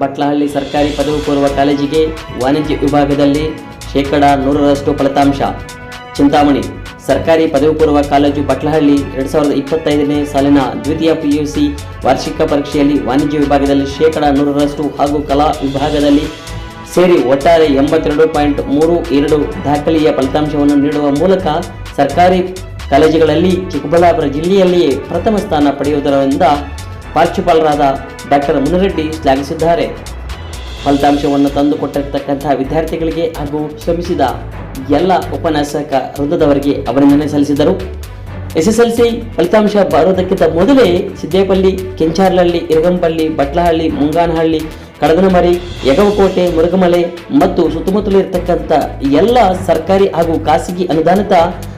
ಬಟ್ಲಹಳ್ಳಿ ಸರ್ಕಾರಿ ಪದವಿ ಪೂರ್ವ ಕಾಲೇಜಿಗೆ ವಾಣಿಜ್ಯ ವಿಭಾಗದಲ್ಲಿ ಶೇಕಡ ನೂರರಷ್ಟು ಫಲಿತಾಂಶ. ಚಿಂತಾಮಣಿ, ಸರ್ಕಾರಿ ಪದವಿ ಪೂರ್ವ ಕಾಲೇಜು ಬಟ್ಲಹಳ್ಳಿ ಎರಡು ಸಾವಿರದ ಇಪ್ಪತ್ತೈದನೇ ಸಾಲಿನ ದ್ವಿತೀಯ ಪಿಯುಸಿ ವಾರ್ಷಿಕ ಪರೀಕ್ಷೆಯಲ್ಲಿ ವಾಣಿಜ್ಯ ವಿಭಾಗದಲ್ಲಿ ಶೇಕಡ ನೂರರಷ್ಟು ಹಾಗೂ ಕಲಾ ವಿಭಾಗದಲ್ಲಿ ಸೇರಿ ಒಟ್ಟಾರೆ ಎಂಬತ್ತೆರಡು ಪಾಯಿಂಟ್ ಮೂರು ಎರಡು ದಾಖಲೆಯ ಫಲಿತಾಂಶವನ್ನು ನೀಡುವ ಮೂಲಕ ಸರ್ಕಾರಿ ಕಾಲೇಜುಗಳಲ್ಲಿ ಚಿಕ್ಕಬಳ್ಳಾಪುರ ಜಿಲ್ಲೆಯಲ್ಲಿಯೇ ಪ್ರಥಮ ಸ್ಥಾನ ಪಡೆಯುವುದರಿಂದ ಪ್ರಾಂಶುಪಾಲರಾದ ಡಾಕ್ಟರ್ ಮುನಿರೆಡ್ಡಿ ಶ್ಲಾಘಿಸಿದ್ದಾರೆ. ಫಲಿತಾಂಶವನ್ನು ತಂದುಕೊಟ್ಟಿರ್ತಕ್ಕಂತಹ ವಿದ್ಯಾರ್ಥಿಗಳಿಗೆ ಹಾಗೂ ಶ್ರಮಿಸಿದ ಎಲ್ಲ ಉಪನ್ಯಾಸಕ ವೃಂದದವರಿಗೆ ಅಭಿನಂದನೆ ಸಲ್ಲಿಸಿದರು. ಎಸ್ಎಸ್ಎಲ್ಸಿ ಫಲಿತಾಂಶ ಬರೋದಕ್ಕಿಂತ ಮೊದಲೇ ಸಿದ್ದೇಪಲ್ಲಿ, ಕೆಂಚಾರ್ಲಹಳ್ಳಿ, ಇರಗಂಪಲ್ಲಿ, ಬಟ್ಲಹಳ್ಳಿ, ಮುಂಗಾನಹಳ್ಳಿ ಕಡದನಮರಿ ಯಗವಕೋಟೆ ಮುರುಗಮಲೆ ಮತ್ತು ಸುತ್ತಮುತ್ತಲು ಇರತಕ್ಕಂಥ ಎಲ್ಲ ಸರ್ಕಾರಿ ಹಾಗೂ ಖಾಸಗಿ ಅನುದಾನಿತ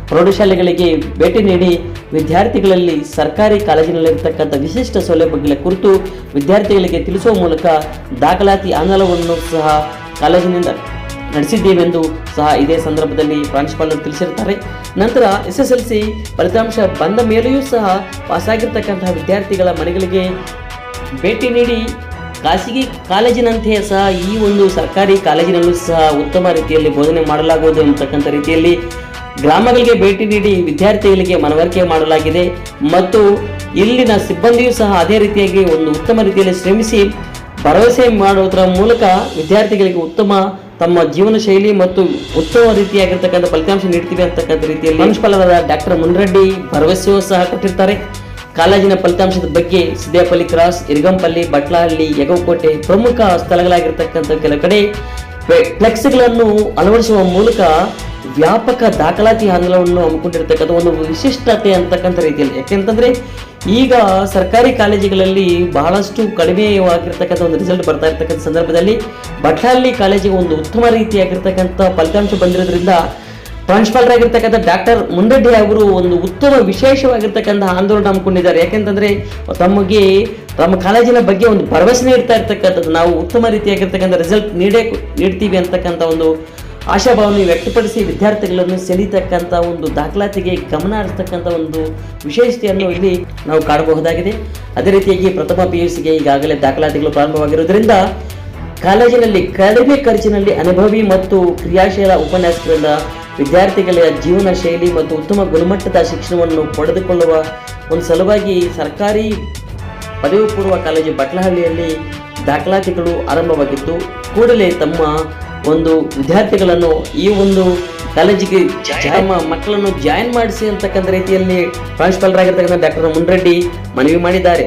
ಪ್ರೌಢಶಾಲೆಗಳಿಗೆ ಭೇಟಿ ನೀಡಿ ವಿದ್ಯಾರ್ಥಿಗಳಲ್ಲಿ ಸರ್ಕಾರಿ ಕಾಲೇಜಿನಲ್ಲಿರ್ತಕ್ಕಂಥ ವಿಶಿಷ್ಟ ಸೌಲಭ್ಯಗಳ ಕುರಿತು ವಿದ್ಯಾರ್ಥಿಗಳಿಗೆ ತಿಳಿಸುವ ಮೂಲಕ ದಾಖಲಾತಿ ಆಂದೋಲನವನ್ನು ಸಹ ಕಾಲೇಜಿನಿಂದ ನಡೆಸಿದ್ದೇವೆಂದು ಸಹ ಇದೇ ಸಂದರ್ಭದಲ್ಲಿ ಪ್ರಾಂಶುಪಾಲರು ತಿಳಿಸಿರ್ತಾರೆ ನಂತರ ಎಸ್ ಎಸ್ ಎಲ್ ಸಿ ಫಲಿತಾಂಶ ಬಂದ ಮೇಲೆಯೂ ಸಹ ಪಾಸಾಗಿರ್ತಕ್ಕಂತಹ ವಿದ್ಯಾರ್ಥಿಗಳ ಮನೆಗಳಿಗೆ ಭೇಟಿ ನೀಡಿ ಖಾಸಗಿ ಕಾಲೇಜಿನಂತೆಯೇ ಸಹ ಈ ಒಂದು ಸರ್ಕಾರಿ ಕಾಲೇಜಿನಲ್ಲೂ ಸಹ ಉತ್ತಮ ರೀತಿಯಲ್ಲಿ ಬೋಧನೆ ಮಾಡಲಾಗುವುದು ಅಂತಕ್ಕಂಥ ರೀತಿಯಲ್ಲಿ ಗ್ರಾಮಗಳಿಗೆ ಭೇಟಿ ನೀಡಿ ವಿದ್ಯಾರ್ಥಿಗಳಿಗೆ ಮನವರಿಕೆ ಮಾಡಲಾಗಿದೆ ಮತ್ತು ಇಲ್ಲಿನ ಸಿಬ್ಬಂದಿಯೂ ಸಹ ಅದೇ ರೀತಿಯಾಗಿ ಒಂದು ಉತ್ತಮ ರೀತಿಯಲ್ಲಿ ಶ್ರಮಿಸಿ ಭರವಸೆ ಮಾಡುವುದರ ಮೂಲಕ ವಿದ್ಯಾರ್ಥಿಗಳಿಗೆ ಉತ್ತಮ ತಮ್ಮ ಜೀವನ ಶೈಲಿ ಮತ್ತು ಉತ್ತಮ ರೀತಿಯಾಗಿರ್ತಕ್ಕಂಥ ಫಲಿತಾಂಶ ನೀಡ್ತೀವಿ ಅಂತಕ್ಕಂಥ ರೀತಿಯಲ್ಲಿ ಪ್ರಾಂಶುಪಾಲರಾದ ಡಾಕ್ಟರ್ ಮುನ್ರೆಡ್ಡಿ ಭರವಸೆಯೂ ಸಹ ಕೊಟ್ಟಿರ್ತಾರೆ. ಕಾಲೇಜಿನ ಫಲಿತಾಂಶದ ಬಗ್ಗೆ ಸಿದ್ದೇಪಲ್ಲಿ ಕ್ರಾಸ್ ಇರಗಂಪಲ್ಲಿ, ಬಟ್ಲಹಳ್ಳಿ ಯಗವಕೋಟೆ ಪ್ರಮುಖ ಸ್ಥಳಗಳಾಗಿರ್ತಕ್ಕಂಥ ಕೆಲ ಕಡೆ ಫ್ಲೆಕ್ಸ್ಗಳನ್ನು ಅಳವಡಿಸುವ ಮೂಲಕ ವ್ಯಾಪಕ ದಾಖಲಾತಿ ಆಂದೋಲನವನ್ನು ಹಮ್ಮಿಕೊಂಡಿರ್ತಕ್ಕಂಥ ಒಂದು ವಿಶಿಷ್ಟತೆ ಅಂತಕ್ಕಂಥ ರೀತಿಯಲ್ಲಿ. ಯಾಕೆಂತಂದ್ರೆ, ಈಗ ಸರ್ಕಾರಿ ಕಾಲೇಜುಗಳಲ್ಲಿ ಬಹಳಷ್ಟು ಕಡಿಮೆಯಾಗಿರ್ತಕ್ಕಂಥ ಒಂದು ರಿಸಲ್ಟ್ ಬರ್ತಾ ಇರ್ತಕ್ಕಂಥ ಸಂದರ್ಭದಲ್ಲಿ ಬಟ್ಲಹಳ್ಳಿ ಕಾಲೇಜಿಗೆ ಒಂದು ಉತ್ತಮ ರೀತಿಯಾಗಿರ್ತಕ್ಕಂಥ ಫಲಿತಾಂಶ ಬಂದಿರೋದ್ರಿಂದ ಪ್ರಾಂಶುಪಾಲರಾಗಿರ್ತಕ್ಕಂಥ ಡಾಕ್ಟರ್ ಮುಂಡಡ್ಡಿ ಅವರು ಒಂದು ಉತ್ತಮ ವಿಶೇಷವಾಗಿರ್ತಕ್ಕಂಥ ಆಂದೋಲನ ಹಮ್ಮಿಕೊಂಡಿದ್ದಾರೆ. ಯಾಕೆಂತಂದ್ರೆ, ತಮಗೆ ತಮ್ಮ ಕಾಲೇಜಿನ ಬಗ್ಗೆ ಒಂದು ಭರವಸೆ ನೀಡ್ತಾ ಇರ್ತಕ್ಕಂಥದ್ದು. ನಾವು ಉತ್ತಮ ರೀತಿಯಾಗಿರ್ತಕ್ಕಂಥ ರಿಸಲ್ಟ್ ನೀಡೇ ನೀಡ್ತೀವಿ ಅಂತಕ್ಕಂಥ ಒಂದು ಆಶಾಭಾವನೆ ವ್ಯಕ್ತಪಡಿಸಿ ವಿದ್ಯಾರ್ಥಿಗಳನ್ನು ಸೆಳೀತಕ್ಕಂಥ ಒಂದು ದಾಖಲಾತಿಗೆ ಗಮನ ಹರಿಸ್ತಕ್ಕಂಥ ಒಂದು ವಿಶೇಷತೆಯನ್ನು ಇಲ್ಲಿ ನಾವು ಕಾಣಬಹುದಾಗಿದೆ. ಅದೇ ರೀತಿಯಾಗಿ ಪ್ರಥಮ ಪಿ ಯು ಸಿಗೆ ಈಗಾಗಲೇ ದಾಖಲಾತಿಗಳು ಪ್ರಾರಂಭವಾಗಿರುವುದರಿಂದ ಕಾಲೇಜಿನಲ್ಲಿ ಕಡಿಮೆ ಖರ್ಚಿನಲ್ಲಿ ಅನುಭವಿ ಮತ್ತು ಕ್ರಿಯಾಶೀಲ ಉಪನ್ಯಾಸಕರಿಂದ ವಿದ್ಯಾರ್ಥಿಗಳ ಜೀವನ ಶೈಲಿ ಮತ್ತು ಉತ್ತಮ ಗುಣಮಟ್ಟದ ಶಿಕ್ಷಣವನ್ನು ಪಡೆದುಕೊಳ್ಳುವ ಒಂದು ಸಲುವಾಗಿ ಸರ್ಕಾರಿ ಪದವಿ ಪೂರ್ವ ಕಾಲೇಜು ಬಟ್ಲಹಳ್ಳಿಯಲ್ಲಿ ದಾಖಲಾತಿಗಳು ಆರಂಭವಾಗಿದ್ದು, ಕೂಡಲೇ ತಮ್ಮ ಒಂದು ವಿದ್ಯಾರ್ಥಿಗಳನ್ನು ಈ ಒಂದು ಕಾಲೇಜಿಗೆ ತಮ್ಮ ಮಕ್ಕಳನ್ನು ಜಾಯಿನ್ ಮಾಡಿಸಿ ಅಂತಕ್ಕಂಥ ರೀತಿಯಲ್ಲಿ ಪ್ರಾಂಶುಪಾಲರಾಗಿರ್ತಕ್ಕಂಥ ಡಾಕ್ಟರ್ ಮುನ್ರೆಡ್ಡಿ ಮನವಿ ಮಾಡಿದ್ದಾರೆ.